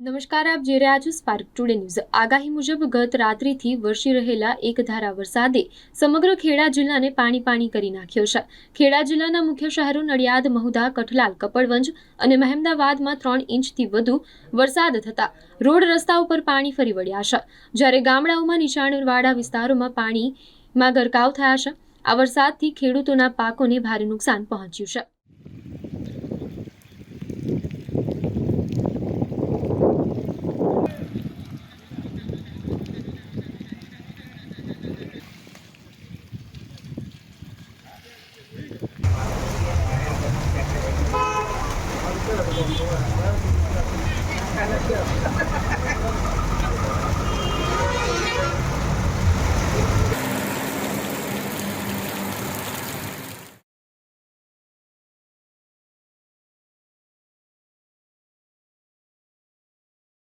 નમસ્કાર, આપ જોઈ રહ્યા છો સ્પાર્ક ટુડે ન્યૂઝ આગાહી મુજબ ગત રાત્રિથી વરસી રહેલા એક ધારા વરસાદે સમગ્ર ખેડા જિલ્લાને પાણી પાણી કરી નાખ્યો છે. ખેડા જિલ્લાના મુખ્ય શહેરો નડિયાદ મહુધા કઠલાલ, કપડવંજ અને મહેમદાવાદમાં ત્રણ ઇંચથી વધુ વરસાદ થતા રોડ રસ્તા ઉપર પાણી ફરી વળ્યા છે. જ્યારે ગામડાઓમાં નીચાણવાળા વિસ્તારોમાં પાણીમાં ગરકાવ થયા છે. આ વરસાદથી ખેડૂતોના પાકોને ભારે નુકસાન પહોંચ્યું છે. Thank you.